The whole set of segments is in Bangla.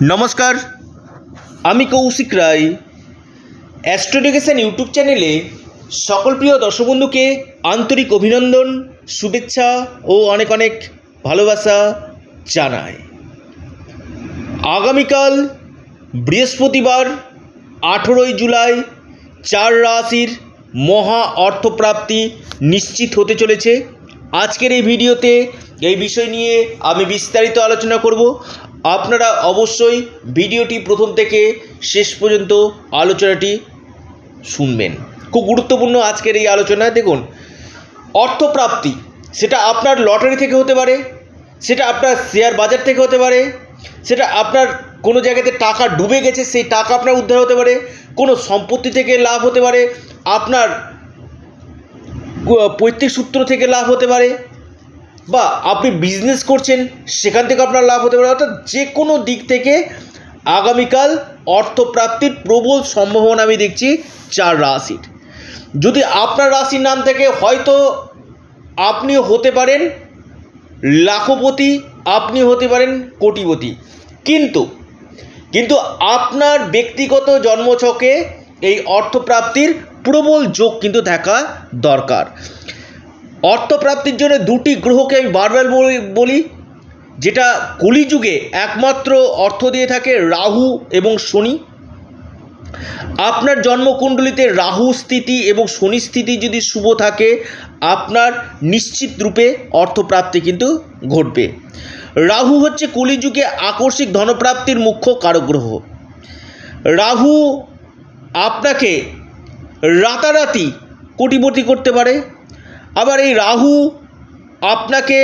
নমস্কার, আমি কৌশিক রায়। অ্যাস্ট্রোডিকেশন ইউটিউব চ্যানেলে সকল প্রিয় দর্শক বন্ধুকে আন্তরিক অভিনন্দন, শুভেচ্ছা ও অনেক অনেক ভালোবাসা জানাই। আগামীকাল বৃহস্পতিবার, আঠেরোই জুলাই, চার রাশির মহা অর্থপ্রাপ্তি নিশ্চিত হতে চলেছে। আজকের এই ভিডিওতে এই বিষয় নিয়ে আমি বিস্তারিত আলোচনা করব। আপনারা অবশ্যই ভিডিওটি প্রথম থেকে শেষ পর্যন্ত আলোচনাটি শুনবেন। খুব গুরুত্বপূর্ণ আজকের এই আলোচনায় দেখুন, অর্থপ্রাপ্তি, সেটা আপনার লটারি থেকে হতে পারে, সেটা আপনার শেয়ার বাজার থেকে হতে পারে, সেটা আপনার কোনো জায়গাতে টাকা ডুবে গেছে, সেই টাকা আপনার উদ্ধার হতে পারে, কোনো সম্পত্তি থেকে লাভ হতে পারে, আপনার পৈতৃক সূত্র থেকে লাভ হতে পারে বা আপনি বিজনেস করছেন, সেখান থেকে আপনার লাভ হতে পারে। অর্থাৎ যে কোনো দিক থেকে আগামীকাল অর্থপ্রাপ্তির প্রবল সম্ভাবনা আমি দেখছি চার রাশির। যদি আপনার রাশির নাম থেকে হয়তো আপনি হতে পারেন লাখপতি, আপনি হতে পারেন কোটিপতি। কিন্তু কিন্তু আপনার ব্যক্তিগত জন্মছকে এই অর্থপ্রাপ্তির প্রবল যোগ কিন্তু থাকা দরকার। অর্থপ্রাপ্তির জন্য দুটি গ্রহকে আমি বারবার বলি- যেটা কলিযুগে একমাত্র অর্থ দিয়ে থাকে রাহু এবং শনি। আপনার জন্মকুণ্ডলিতে রাহু স্থিতি এবং শনি স্থিতি যদি শুভ থাকে, আপনার নিশ্চিত রূপে অর্থপ্রাপ্তি কিন্তু ঘটবে। রাহু হচ্ছে কলিযুগে আকস্মিক ধনপ্রাপ্তির মুখ্য কারক গ্রহ রাহু আপনাকে রাতারাতি কোটিপতি করতে পারে আবার এই রাহু আপনাকে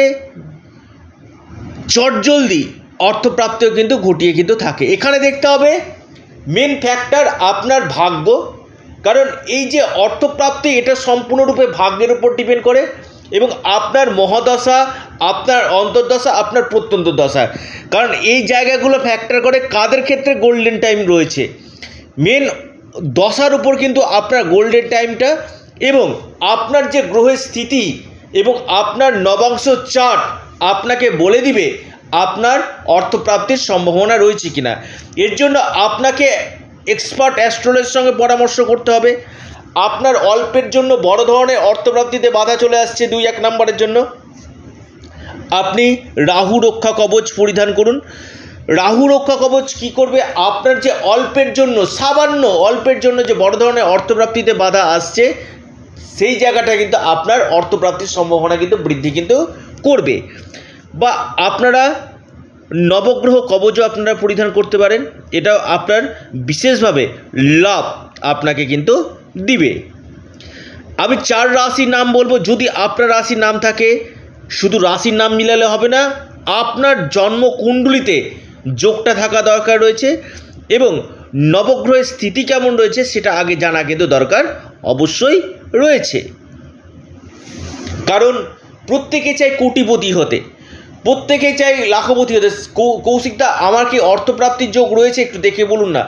চটজলদি অর্থপ্রাপ্তিও কিন্তু ঘটিয়ে কিন্তু থাকে। এখানে দেখতে হবে মেন ফ্যাক্টর আপনার ভাগ্য। কারণ এই যে অর্থপ্রাপ্তি, এটা সম্পূর্ণরূপে ভাগ্যের উপর ডিপেন্ড করে এবং আপনার মহাদশা, আপনার অন্তর্দশা, আপনার প্রত্যন্ত দশা কারণ এই জায়গাগুলো ফ্যাক্টর করে কাদের ক্ষেত্রে গোল্ডেন টাইম রয়েছে। মেন দশার উপর কিন্তু আপনার গোল্ডেন টাইমটা এবং আপনার যে গ্রহের স্থিতি এবং আপনার নবাংশ চার্ট আপনাকে বলে দিবে আপনার অর্থপ্রাপ্তির সম্ভাবনা রয়েছে কিনা। এর জন্য আপনাকে এক্সপার্ট অ্যাস্ট্রোলজির সঙ্গে পরামর্শ করতে হবে। আপনার অল্পের জন্য বড় ধরনের অর্থপ্রাপ্তিতে বাধা চলে আসছে দুই এক নম্বরের জন্য। আপনি রাহু রক্ষা কবচ পরিধান করুন। রাহু রক্ষা কবচ কি করবে? আপনার যে অল্পের জন্য, সামান্য অল্পের জন্য যে বড় ধরনের অর্থপ্রাপ্তিতে বাধা আসছে সেই জায়গাটা কিন্তু আপনার অর্থপ্রাপ্তির সম্ভাবনা কিন্তু বৃদ্ধি কিন্তু করবে। বা আপনারা নবগ্রহ কবচও আপনারা পরিধান করতে পারেন। এটাও আপনার বিশেষভাবে লাভ আপনাকে কিন্তু দিবে। আমি চার রাশির নাম বলব, যদি আপনার রাশির নাম থাকে, শুধু রাশির নাম মিলালে হবে না, আপনার জন্ম কুণ্ডলিতে যোগটা থাকা দরকার রয়েছে এবং নবগ্রহের স্থিতি কেমন রয়েছে সেটা আগে জানা কিন্তু দরকার অবশ্যই রয়েছে। কারণ প্রত্যেকে চায় কোটিপতি হতে, প্রত্যেকে চাই লাখপতি হতে। কৌশিকদা আমার কি অর্থপ্রাপ্তির যোগ রয়েছে একটু দেখে বলুন না?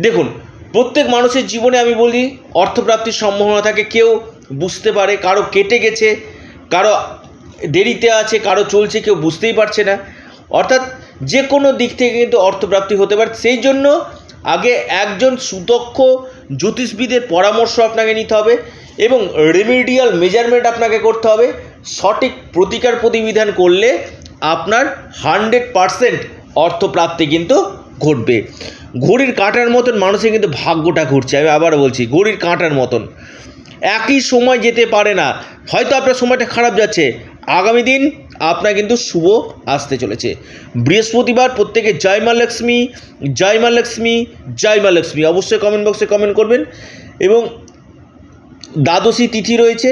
দেখুন, প্রত্যেক মানুষের জীবনে আমি বলি, অর্থপ্রাপ্তির সম্ভাবনা থাকে, কেউ বুঝতে পারে, কারও কেটে গেছে, কারও দেরিতে আছে, কারও চলছে, কেউ বুঝতেই পারছে না। অর্থাৎ যে কোনো দিক থেকে কিন্তু অর্থপ্রাপ্তি হতে পারে। সেই জন্য আগে একজন সুদক্ষ জ্যোতিষবিদের পরামর্শ আপনাকে নিতে হবে। এবং রেমিডিয়াল মেজারমেন্ট আপনাকে করতে হবে। সঠিক প্রতিকার প্রতিবিধান করলে আপনার হান্ড্রেড পারসেন্ট অর্থপ্রাপ্তি কিন্তু ঘটবে। ঘড়ির কাঁটার মতন মানুষের কিন্তু ভাগ্যটা ঘুরছে। আমি আবার বলছি, ঘড়ির কাঁটার মতন। একই সময় যেতে পারে না। হয়তো আপনার সময়টা খারাপ যাচ্ছে। আগামী দিন আপনার কিন্তু শুভ আসতে চলেছে। বৃহস্পতিবার প্রত্যেকে জয় মা লক্ষ্মী, জয় মা লক্ষ্মী, জয় মা লক্ষ্মী। অবশ্যই কমেন্ট বক্সে কমেন্ট করবেন। এবং দ্বাদশী তিথি রয়েছে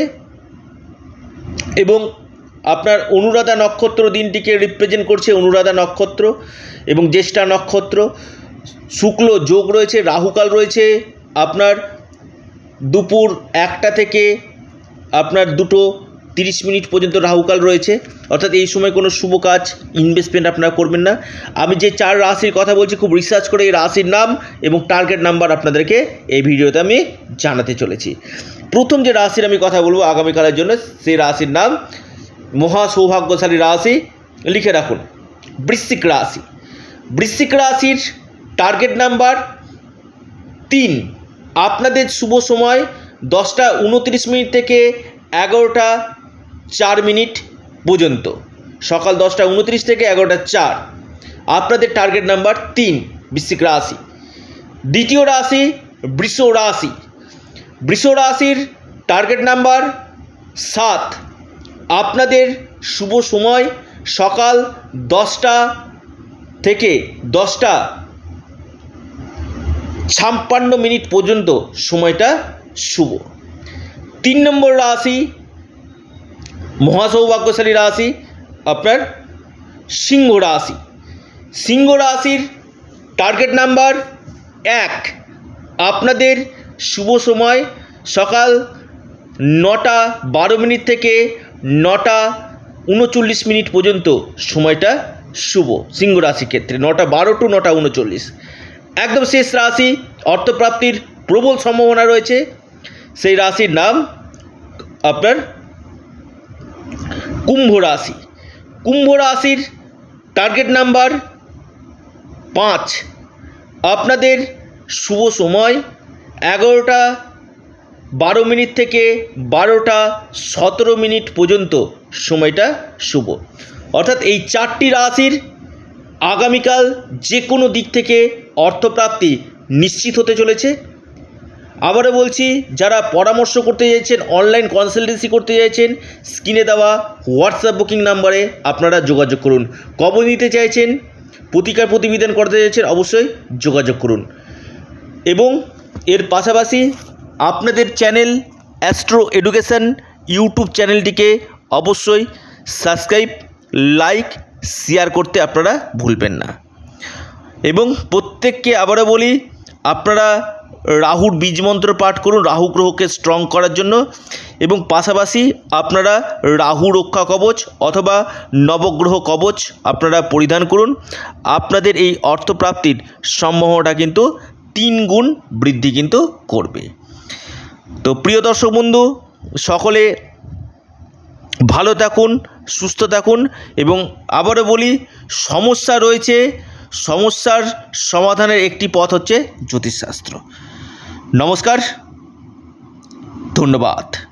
এবং আপনার অনুরাধা নক্ষত্র দিনটিকে রিপ্রেজেন্ট করছে অনুরাধা নক্ষত্র এবং জ্যেষ্ঠা নক্ষত্র। শুক্ল যোগ রয়েছে, রাহুকাল রয়েছে, আপনার দুপুর একটা থেকে আপনার দুটো তিরিশ মিনিট পর্যন্ত রাহুকাল রয়েছে। অর্থাৎ এই সময় কোনো শুভ কাজ ইনভেস্টমেন্ট আপনারা করবেন না। আমি যে চার রাশির কথা বলছি, খুব রিসার্চ করে এই রাশির নাম এবং টার্গেট নাম্বার আপনাদেরকে এই ভিডিওতে আমি জানাতে চলেছি। প্রথম যে রাশির আমি কথা বলব আগামীকালের জন্য সেই রাশির নাম মহা সৌভাগ্যশালী রাশি লিখে রাখুন। বৃশ্চিক রাশি। বৃশ্চিক রাশির টার্গেট নাম্বার তিন। আপনাদের শুভ সময় দশটা উনত্রিশ মিনিট থেকে এগারোটা চার মিনিট পর্যন্ত। সকাল দশটা উনত্রিশ থেকে এগারোটা চার। আপনাদের টার্গেট নাম্বার তিন, বৃশ্চিক রাশি। দ্বিতীয় রাশি, বৃষ রাশি। বৃষ রাশির টার্গেট নাম্বার সাত। আপনাদের শুভ সময় সকাল দশটা থেকে দশটা ছাপ্পান্ন মিনিট পর্যন্ত সময়টা শুভ। তিন নম্বর রাশি মহাসৌভাগ্যশালী রাশি আপনার সিংহ রাশি। সিংহ রাশির টার্গেট নাম্বার এক। আপনাদের শুভ সময় সকাল নটা বারো মিনিট থেকে নটা উনচল্লিশ মিনিট পর্যন্ত। সময়টা শুভ সিংহ রাশির ক্ষেত্রে, নটা বারো টু নটা উনচল্লিশ। একদম শেষ রাশি, অর্থপ্রাপ্তির প্রবল সম্ভাবনা রয়েছে। সেই রাশির নাম আপনার কুম্ভ রাশি। কুম্ভ রাশির টার্গেট নাম্বার পাঁচ। আপনাদের শুভ সময় এগারোটা বারো মিনিট থেকে বারোটা সতেরো মিনিট পর্যন্ত সময়টা শুভ। অর্থাৎ এই চারটি রাশির আগামীকাল যে কোনো দিক থেকে অর্থপ্রাপ্তি নিশ্চিত হতে চলেছে। আবারও বলছি, যারা পরামর্শ করতে চাইছেন অনলাইন কনসালটেন্সি করতে চাইছেন, স্ক্রিনে দেওয়া হোয়াটসঅ্যাপ বুকিং নাম্বারে আপনারা যোগাযোগ করুন। কবে নিতে চাইছেন, প্রতিকার প্রতিবেদন করতে চাইছেন, অবশ্যই যোগাযোগ করুন। এবং এর পাশাপাশি আপনাদের চ্যানেল অ্যাস্ট্রো এডুকেশন ইউটিউব চ্যানেলটিকে অবশ্যই সাবস্ক্রাইব লাইক শেয়ার করতে আপনারা ভুলবেন না। এবং প্রত্যেককে আবারও বলি, আপনারা রাহুর বীজ মন্ত্র পাঠ করুন, রাহু গ্রহকে স্ট্রং করার জন্য। এবং পাশাপাশি আপনারা রাহু রক্ষা কবচ অথবা নবগ্রহ কবচ আপনারা পরিধান করুন। আপনাদের এই অর্থপ্রাপ্তির সম্ভাবনাটা কিন্তু তিন গুণ বৃদ্ধি কিন্তু করবে। তো প্রিয় দর্শক বন্ধু, সকলে ভালো থাকুন, সুস্থ থাকুন এবং আবারও বলি, সমস্যা রয়েছে সমস্যার সমাধানের একটি পথ হচ্ছে জ্যোতিষশাস্ত্র। নমস্কার ধন্যবাদ।